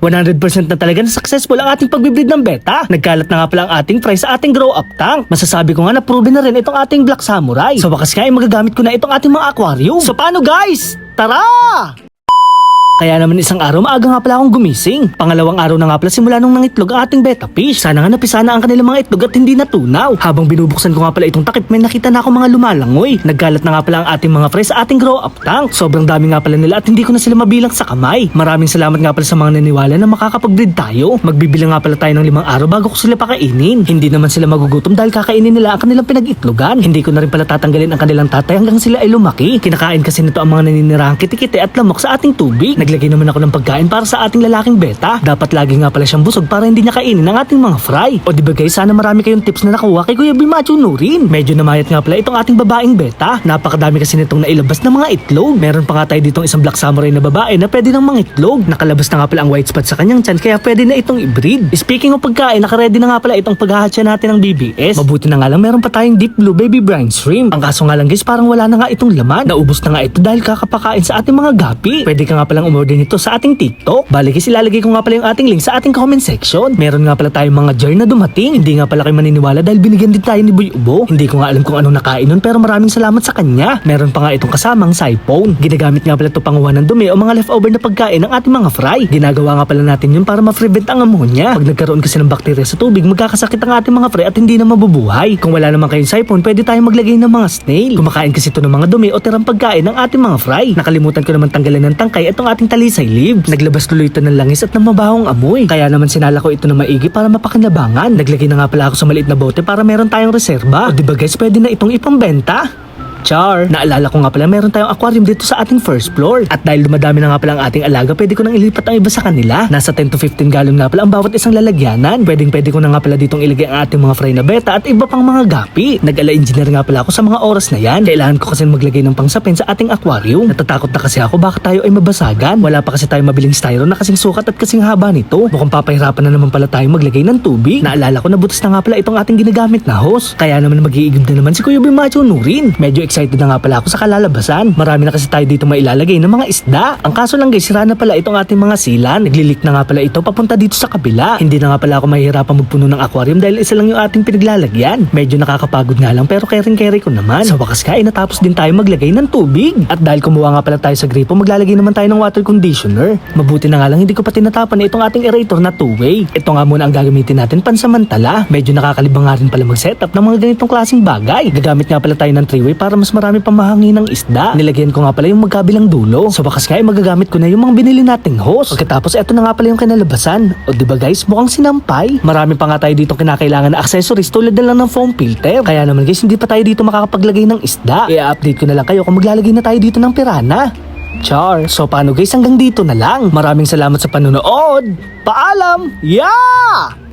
100% na talaga na successful ang ating pagbibreed ng beta. Nagkalat na nga pala ang ating fry sa ating grow up tank. Masasabi ko nga na proven na rin itong ating Black Samurai. Sa wakas nga ay magagamit ko na itong ating mga aquarium. So paano guys? Tara! Kaya naman isang araw maaga nga pala akong gumising. Pangalawang araw na nga pala simula nung nangitlog ang ating beta fish. Sana nga napisana ang kanilang mga itlog at hindi natunaw. Habang binubuksan ko nga pala itong takip may nakita na ako mga lumalangoy. Nagkalat na nga pala ang ating mga fry sa ating grow up tank. Sobrang dami nga pala nila at hindi ko na sila mabilang sa kamay. Maraming salamat nga pala sa mga naniwala na makakapag-breed tayo. Magbibilang nga pala tayo ng limang araw bago ko sila pakainin. Hindi naman sila magugutom dahil kakainin nila ang kanilang pinag-itlogan. Hindi ko na rin pala tatanggalin ang kanilang tatay hanggang sila ay lumaki. Kinakain kasi nito ang mga naninirahang kitikite at lamok sa ating tubig. Naglagay naman ako ng pagkain para sa ating lalaking beta. Dapat lagi nga pala siyang busog para hindi niya kainin ang ating mga fry. O di ba guys, sana marami kayong tips na nakuha kay Kuya Bimacho Nurin. Medyo namayat nga pala itong ating babaeng beta. Napakadami kasi nitong nailabas na mga itlog. Meron pa nga tayo ditong isang black samurai na babae na pwede ng mga itlog. Nakalabas na nga pala ang white spot sa kanyang chan kaya pwede na itong i-breed. Speaking of pagkain, nakaredy na nga pala itong paghahatcha natin ng BBS. Mabuti na nga lang meron pa tayong deep blue baby brine shrimp. Ang kaso nga lang guys, parang wala na nga itong laman. Naubos na nga ito dahil kakapakain sa ating mga gapi. Pwede ka nga palang umorder nito sa ating TikTok. Balik is ilalagay ko nga pala yung ating link sa ating comment section. Meron nga pala tayong mga jar na dumating. Hindi nga pala kayo maniniwala dahil binigyan din tayo ni Boy Ubo. Hindi ko nga alam kung anong nakain nun pero maraming salamat sa kanya. Meron pa nga itong kasamang siphon. Ginagamit nga pala ito panguha ng dumi o mga leftover na pagkain ng ating mga fry. Ginagawa nga pala natin yun para ma-prevent ang ammonia. Pag nagkaroon kasi ng bakterya sa tubig, magkakasakit ang ating mga fry at hindi na mabubuhay. Kung wala naman kayong siphon, pwede tayong maglagay ng mga snail. Kumakain kasi ito ng mga dumi o tirang pagkain ng ating mga fry. Nakalimutan ko naman tanggalan ng tangkay itong ating talisay leaves. Naglabas tuloy ito ng langis at ng mabahong amoy. Kaya naman sinala ko ito na maigi para mapakinabangan. Naglagay na nga pala ako sa maliit na bote para meron tayong reserba. O di ba guys, pwede na itong ipambenta? Char, naalala ko nga pala meron tayong aquarium dito sa ating first floor. At dahil dumadami na nga pala ang ating alaga, pwede ko nang ilipat ang iba sa kanila. Nasa 10 to 15 galon nga pala ang bawat isang lalagyanan. Pwedeng pwede ko na nga pala ditong ilagay ang ating mga fry na beta at iba pang mga gapi. Nag-ala engineer nga pala ako sa mga oras na yan. Kailangan ko kasi maglagay ng pangsapin sa ating aquarium. Natatakot na kasi ako baka tayo ay mabasagan. Wala pa kasi tayong mabiling styro na kasing sukat at kasing haba nito. Mukhang papahirapan na naman pala tayo maglagay ng tubig. Naalala ko na butas na nga pala itong ating ginagamit na hose. Kaya naman mag-iigib na naman si Kuya Bimacho Nurin. Medyo excited na nga pala ako sa kalalabasan. Marami na kasi tayo dito mailalagay ng mga isda. Ang kaso lang guys, sira na pala itong ating mga sila. Naglilik na nga pala ito papunta dito sa kabila. Hindi na nga pala ako mahihirapan magpuno ng aquarium dahil isa lang yung ating pinaglalagyan. Medyo nakakapagod nga lang pero kering-keri ko naman. Sa wakas ka, ay natapos din tayo maglagay ng tubig. At dahil kumuha nga pala tayo sa gripo, maglalagay naman tayo ng water conditioner. Mabuti na nga lang hindi ko pa tinatapan itong ating aerator na two-way. Ito nga muna ang gagamitin natin pansamantala. Medyo nakakalibang nga rin pala mag-setup ng mga ganitong klaseng bagay. Gagamit nga pala tayo ng three-way para mas marami pang mahangin ng isda. Nilagyan ko nga pala yung magkabilang dulo. Sa bakas nga ay magagamit ko na yung mga binili nating hose. Pagkatapos eto na nga pala yung kinalabasan. O di ba guys, mukhang sinampay. Marami pa nga tayo dito kinakailangan na accessories tulad na lang ng foam filter. Kaya naman guys, hindi pa tayo dito makakapaglagay ng isda. I-update ko na lang kayo kung maglalagay na tayo dito ng pirana. Char. So paano guys, hanggang dito na lang. Maraming salamat sa panonood. Paalam! Yeah!